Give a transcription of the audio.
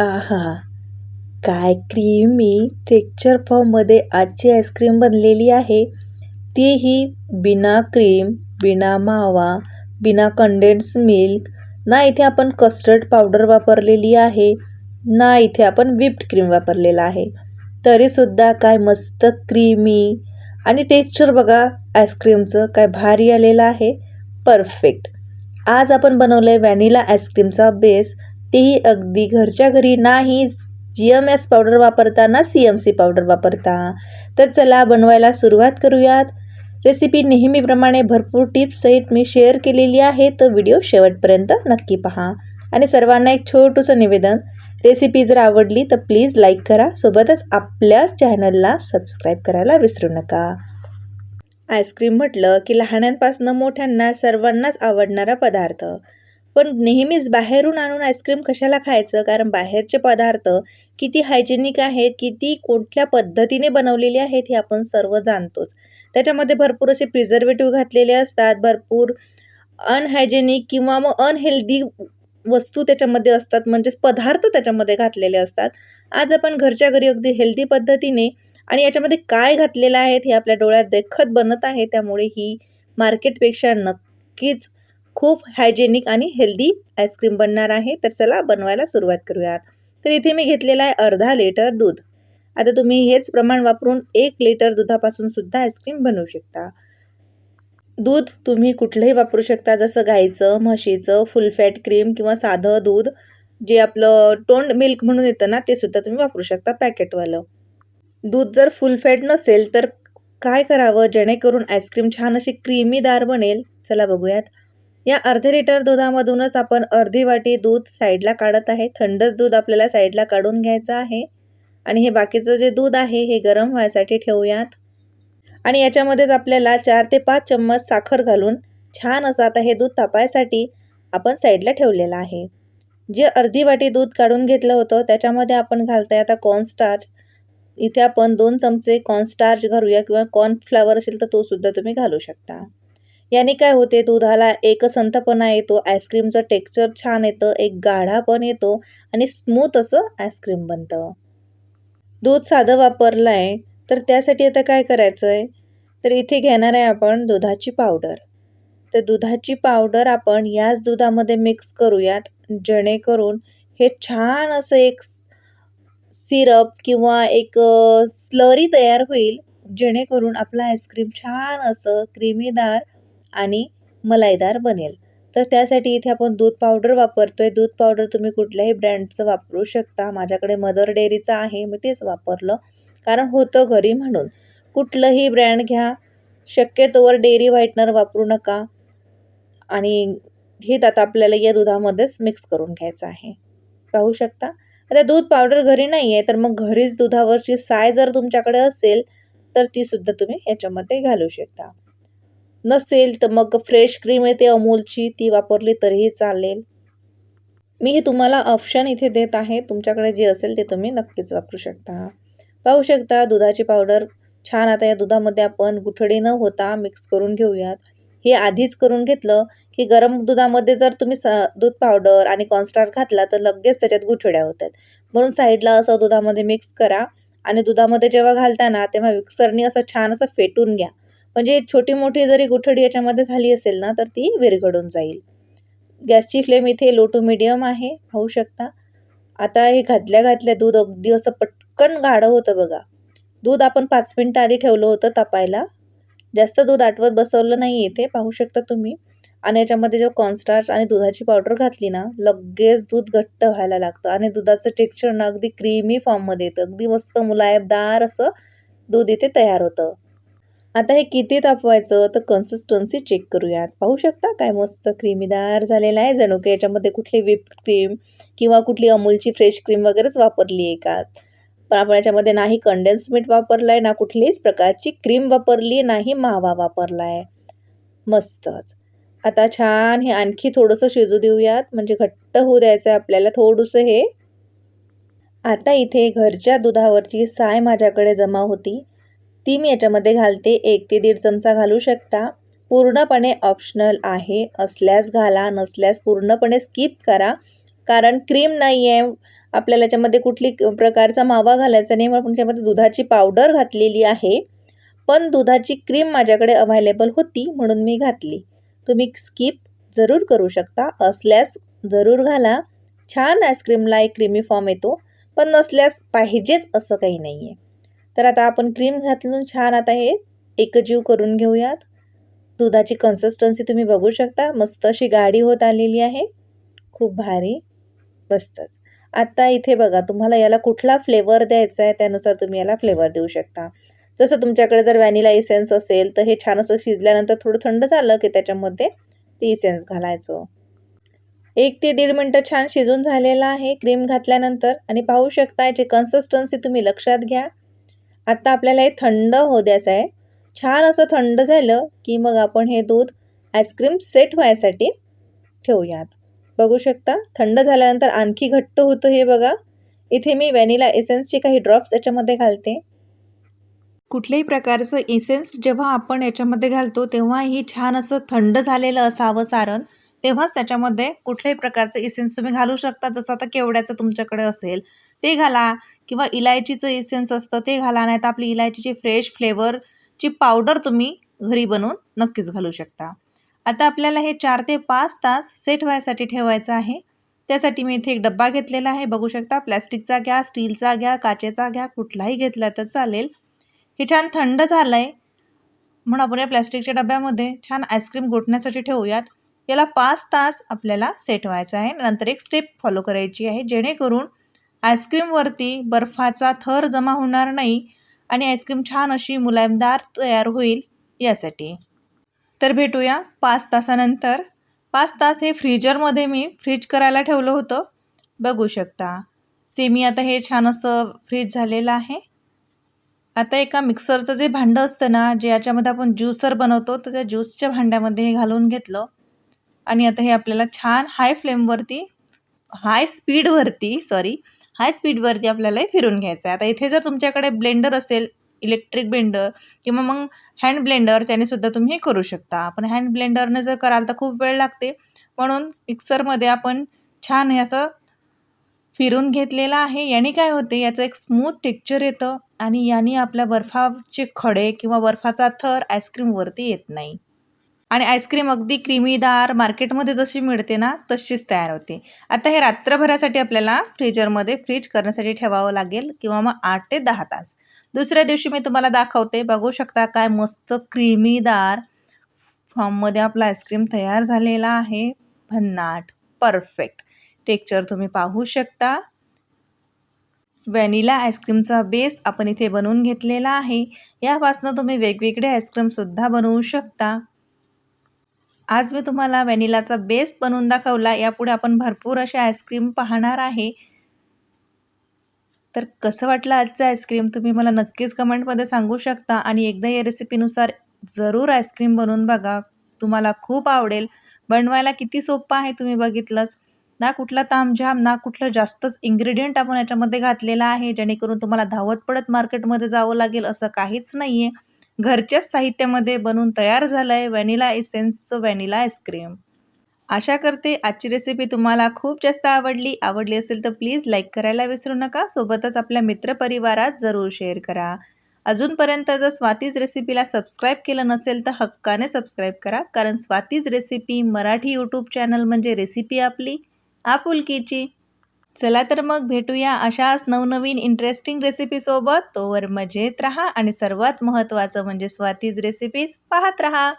आहा काय creamy texture फॉर्ममध्ये आजची आईस्क्रीम बनलेली आहे? तीही बिना क्रीम बिना मावा बिना कंडेन्स मिल्क ना इथे आपण कस्टर्ड पावडर वापरलेली आहे ना इथे आपण व्हिप्ड क्रीम वापरलेला आहे. तरीसुद्धा काय मस्त क्रीमी आणि टेक्स्चर बघा आईस्क्रीमचं काय भारी आलेलं आहे. परफेक्ट आज आपण बनवलं आहे व्हॅनिला आईस्क्रीमचा बेस तेही अगदी घरच्या घरी नाही. जी एम एस पावडर वापरता ना सी एम सी पावडर वापरता. तर चला बनवायला सुरुवात करूयात. रेसिपी नेहमीप्रमाणे भरपूर टिप्ससहित मी शेअर केलेली आहे. तर व्हिडिओ शेवटपर्यंत नक्की पहा. आणि सर्वांना एक छोटंसं निवेदन. रेसिपी जर आवडली तर प्लीज लाईक करा. सोबतच आपल्या चॅनलला सबस्क्राईब करायला विसरू नका. आईस्क्रीम म्हटलं की लहानांपासून मोठ्यांना सर्वांनाच आवडणारा पदार्थ. पण नेहमीच बाहेरून आणून आईस्क्रीम कशाला खायचं? कारण बाहेरचे पदार्थ किती हायजेनिक आहेत किती कुठल्या पद्धतीने बनवलेले आहेत हे आपण सर्व जाणतोच. त्याच्यामध्ये भरपूर असे प्रिझर्वेटिव्ह घातलेले असतात भरपूर अनहायजेनिक किंवा मग अनहेल्दी वस्तू त्याच्यामध्ये असतात म्हणजेच पदार्थ त्याच्यामध्ये घातलेले असतात. आज आपण घरच्या घरी अगदी हेल्दी पद्धतीने आणि याच्यामध्ये काय घातलेलं आहे हे आपल्या डोळ्यात देखत बनत आहे त्यामुळे ही मार्केटपेक्षा नक्कीच खूप हायजेनिक आणि हेल्दी आईस्क्रीम बनणार आहे. तर चला बनवायला सुरुवात करूयात. तर इथे मी घेतलेला आहे अर्धा लिटर दूध. आता तुम्ही हेच प्रमाण वापरून एक लिटर दुधापासून सुद्धा आईस्क्रीम बनवू शकता. दूध तुम्ही कुठलंही वापरू शकता जसं गाईचं म्हशीचं फुल फॅट क्रीम किंवा साधं दूध जे आपलं टोंड मिल्क म्हणून येतं ना ते सुद्धा तुम्ही वापरू शकता पॅकेटवालं दूध जर फुल फॅट नसेल तर काय करावं? जेणेकरून आईस्क्रीम छान अशी क्रीमीदार बनेल. चला बघूयात. या अर्धे लिटर दुधामधूनच आपण अर्धी वाटी दूध साईडला काढत आहे. थंडच दूध आपल्याला साईडला काढून घ्यायचं आहे. आणि हे बाकीचं जे दूध आहे हे गरम व्हायसाठी ठेवूयात. आणि याच्यामध्येच आपल्याला चार ते पाच चम्मच साखर घालून छान असं आता हे दूध तापायसाठी आपण साईडला ठेवलेलं आहे. जे अर्धी वाटी दूध काढून घेतलं होतं त्याच्यामध्ये आपण घालताय आता कॉर्नस्टार्च इथे आपण दोन चमचे कॉर्नस्टार्च घालूया किंवा कॉर्नफ्लावर असेल तर तो सुद्धा तुम्ही घालू शकता. याने काय होते? दुधाला एक संथपणा येतो आईस्क्रीमचं टेक्स्चर छान येतं एक गाढा पण येतो आणि स्मूथ असं आईस्क्रीम बनतं. दूध साधं वापरलं आहे तर त्यासाठी आता काय करायचं आहे तर इथे घेणार आहे आपण दुधाची पावडर. तर दुधाची पावडर आपण याच दुधामध्ये मिक्स करूयात जेणेकरून हे छान असं एक सिरप किंवा एक स्लरी तयार होईल जेणेकरून आपलं आईस्क्रीम छान असं क्रीमीदार आणि मलाईदार बनेल. तर त्यासाठी इथे आपण दूध पावडर वापरतो आहे दूध पावडर तुम्ही कुठल्याही ब्रँडचं वापरू शकता. माझ्याकडे मदर डेअरीचं आहे. मी तेच वापरलं. कारण होतं घरी म्हणून. कुठलंही ब्रँड घ्या. शक्यतोवर डेअरी व्हाईटनर वापरू नका. आणि हे आता आपल्याला या दुधामध्येच मिक्स करून घ्यायचं आहे. पाहू शकता? आता दूध पावडर घरी नाही आहे तर मग घरीच दुधावरची साय जर तुमच्याकडे असेल तर तीसुद्धा तुम्ही याच्यामध्ये घालू शकता. नसेल तर मग फ्रेश क्रीम येते अमूलची ती वापरली तरीही चालेल. मी हे तुम्हाला ऑप्शन इथे देत आहे. तुमच्याकडे जे असेल ते तुम्ही नक्कीच वापरू शकता. पाहू शकता दुधाची पावडर छान आता या दुधामध्ये आपण गुठडी न होता मिक्स करून घेऊयात. हे आधीच करून घेतलं की गरम दुधामध्ये जर तुम्ही स दूध पावडर आणि कॉन्स्टार घातला तर लगेच त्याच्यात गुठड्या होतात. म्हणून साईडला असं दुधामध्ये मिक्स करा आणि दुधामध्ये जेव्हा घालताना तेव्हा मिक्सरनी असं छान असं फेटून घ्या. म्हणजे छोटी मोठी जरी गुठडी याच्यामध्ये झाली असेल ना तर ती विरघडून जाईल. गॅसची फ्लेम इथे लो टू मिडियम आहे पाहू शकता. आता हे घातल्या घातल्या दूध अगदी असं पटकन गाढं होतं बघा. दूध आपण पाच मिनटं आधी ठेवलं होतं तापायला. जास्त दूध आटवत बसवलं नाही इथे पाहू शकता तुम्ही. आणि याच्यामध्ये जेव्हा कॉर्नस्टार्च आणि दुधाची पावडर घातली ना लगेच दूध घट्ट व्हायला लागतं. आणि दुधाचं टेक्स्चर ना अगदी क्रीमी फॉर्ममध्ये येतं. अगदी मस्त मुलायबदार असं दूध इथे तयार होतं. आता हे किती तापवायचं? तर कन्सिस्टन्सी चेक करूयात. पाहू शकता काय मस्त क्रीमीदार झालेलं आहे जणू की याच्यामध्ये कुठली विप क्रीम किंवा कुठली अमूलची फ्रेश क्रीम वगैरेच वापरली आहे का? पण आपण याच्यामध्ये नाही कंडेन्स मीठ वापरलं आहे ना कुठलीच प्रकारची क्रीम वापरली नाही मावा वापरला आहे मस्तच. आता छान हे आणखी थोडंसं शिजू देऊयात. म्हणजे घट्ट होऊ द्यायचं आहे आपल्याला थोडंसं हे. आता इथे घरच्या दुधावरची साय माझ्याकडे जमा होती. ती मी याच्यामध्ये घालते. एक ते दीड चमचा घालू शकता. पूर्णपणे ऑप्शनल आहे. असल्यास घाला नसल्यास पूर्णपणे स्किप करा. कारण क्रीम नाही आहे आपल्याला याच्यामध्ये कुठली क- प्रकारचा मावा घालायचा नाही. म्हणून त्याच्यामध्ये दुधाची पावडर घातलेली आहे. पण दुधाची क्रीम माझ्याकडे अव्हायलेबल होती म्हणून मी घातली. तुम्ही स्किप जरूर करू शकता. असल्यास जरूर घाला. छान आईस्क्रीमला एक क्रीमी फॉर्म येतो. पण नसल्यास पाहिजेच असं काही नाही आहे तर आता आपण क्रीम घातलून छान आता हे एकजीव करून घेऊयात. दुधाची कन्सिस्टन्सी तुम्ही बघू शकता. मस्त अशी गाडी होत आलेली आहे. खूप भारी. मस्तच. आत्ता इथे बघा तुम्हाला याला कुठला फ्लेवर द्यायचा आहे त्यानुसार तुम्ही याला फ्लेवर देऊ शकता. जसं तुमच्याकडे जर व्हॅनिला इसेन्स असेल तर हे छान असं शिजल्यानंतर थोडं थंड झालं की त्याच्यामध्ये ते इसेन्स घालायचं. एक ते दीड मिनटं छान शिजून झालेलं आहे. क्रीम घातल्यानंतर आणि पाहू शकता याची कन्सिस्टन्सी तुम्ही लक्षात घ्या. आत्ता आपल्याला हे थंड होऊ द्यायचं आहे. छान असं थंड झालं की मग आपण हे दूध आईस्क्रीम सेट व्हायसाठी ठेवूयात. बघू शकता थंड झाल्यानंतर आणखी घट्ट होतं हे बघा. इथे मी व्हॅनिला एसेन्सचे काही ड्रॉप्स याच्यामध्ये घालते. कुठल्याही प्रकारचं एसेन्स जेव्हा आपण याच्यामध्ये घालतो तेव्हाही छान असं थंड झालेलं असावं सारण. तेव्हाच त्याच्यामध्ये कुठल्याही प्रकारचं इसेन्स तुम्ही घालू शकता जसं आता केवड्याचं तुमच्याकडे असेल. ते घाला. किंवा इलायचीचं इसेन्स असतं ते घाला. नाही तर आपली इलायचीची फ्रेश फ्लेवरची पावडर तुम्ही घरी बनवून नक्कीच घालू शकता. आता आपल्याला हे चार ते पाच तास सेट व्हायसाठी ठेवायचं आहे. त्यासाठी मी इथे एक डब्बा घेतलेला आहे. बघू शकता प्लॅस्टिकचा घ्या स्टीलचा घ्या काचेचा घ्या कुठलाही घेतला तर चालेल. हे छान थंड झालं आहे म्हणून आपण या प्लॅस्टिकच्या डब्यामध्ये छान आईस्क्रीम गोठण्यासाठी ठेवूयात. याला पाच तास आपल्याला सेट व्हायचं आहे. नंतर एक स्टेप फॉलो करायची आहे. जेणेकरून आईस्क्रीमवरती बर्फाचा थर जमा होणार नाही आणि आईस्क्रीम छान अशी मुलायमदार तयार होईल यासाठी. तर भेटूया पाच तासानंतर. पाच तास हे फ्रीजरमध्ये मी फ्रीज करायला ठेवलं होतं. बघू शकता. सेमी आता हे छान असं फ्रीज झालेलं आहे. आता एका मिक्सरचं जे भांडं असतं ना जे याच्यामध्ये आपण ज्यूसर बनवतो तर त्या ज्यूसच्या भांड्यामध्ये हे घालून घेतलं. आणि आता हे आपल्याला छान हाय फ्लेमवरती हाय स्पीडवरती सॉरी हाय स्पीडवरती आपल्याला हे फिरून घ्यायचं आहे. आता इथे जर तुमच्याकडे ब्लेंडर असेल इलेक्ट्रिक ब्लेंडर किंवा मग हँड ब्लेंडर त्यानेसुद्धा तुम्ही हे करू शकता. पण हँड ब्लेंडरने जर कराल तर खूप वेळ लागते. म्हणून मिक्सरमध्ये आपण छान हे असं फिरून घेतलेलं आहे. याने काय होते याचं एक स्मूथ टेक्चर येतं आणि याने आपल्या बर्फाचे खडे किंवा बर्फाचा थर आईस्क्रीमवरती येत नाही. आणि आईस्क्रीम अगदी क्रीमीदार मार्केटमध्ये जशी मिळते ना तशीच तयार होते. आता हे रात्रभरासाठी आपल्याला फ्रीजरमध्ये फ्रीज करण्यासाठी ठेवावं लागेल किंवा मग आठ ते दहा तास. दुसऱ्या दिवशी मी तुम्हाला दाखवते बघू शकता काय मस्त क्रीमीदार फॉर्ममध्ये आपला आईस्क्रीम तयार झालेला आहे. भन्नाट परफेक्ट. टेक्चर तुम्ही पाहू शकता. व्हॅनिला आईस्क्रीमचा बेस आपण इथे बनवून घेतलेला आहे. यापासनं तुम्ही वेगवेगळे आईस्क्रीमसुद्धा बनवू शकता. आज मी तुम्हाला व्हॅनिलाचा बेस बनवून दाखवला यापुढे आपण भरपूर असे आईस्क्रीम पाहणार आहे. तर कसं वाटलं आजचं आईस्क्रीम? तुम्ही मला नक्कीच कमेंटमध्ये सांगू शकता आणि एकदा या रेसिपीनुसार जरूर आईस्क्रीम बनवून बघा. तुम्हाला खूप आवडेल. बनवायला किती सोपं आहे तुम्ही बघितलंच. ना कुठला तामझाम ना कुठलं जास्तच इन्ग्रेडियंट आपण याच्यामध्ये घातलेला आहे जेणेकरून तुम्हाला धावत पडत मार्केटमध्ये जावं लागेल असं काहीच नाही आहे घरच्याच साहित्यामध्ये बनवून तयार झालं आहे व्हॅनिला एसेन्सचं व्हॅनिला आईस्क्रीम. आशा करते आजची रेसिपी तुम्हाला खूप जास्त आवडली. आवडली असेल तर प्लीज लाईक करायला विसरू नका. सोबतच आपल्या मित्रपरिवारात जरूर शेअर करा. अजूनपर्यंत जर स्वातीज रेसिपीला सबस्क्राईब केलं नसेल तर हक्काने सबस्क्राईब करा. कारण Swati's recipe Marathi YouTube channel म्हणजे रेसिपी आपली. आपुलकीची. चला तर मग भेटूया अशाच नवनवीन इंटरेस्टिंग रेसिपीसोबत तोवर मजेत राहा आणि सर्वात महत्त्वाचं म्हणजे स्वातीज रेसिपीज पाहत राहा.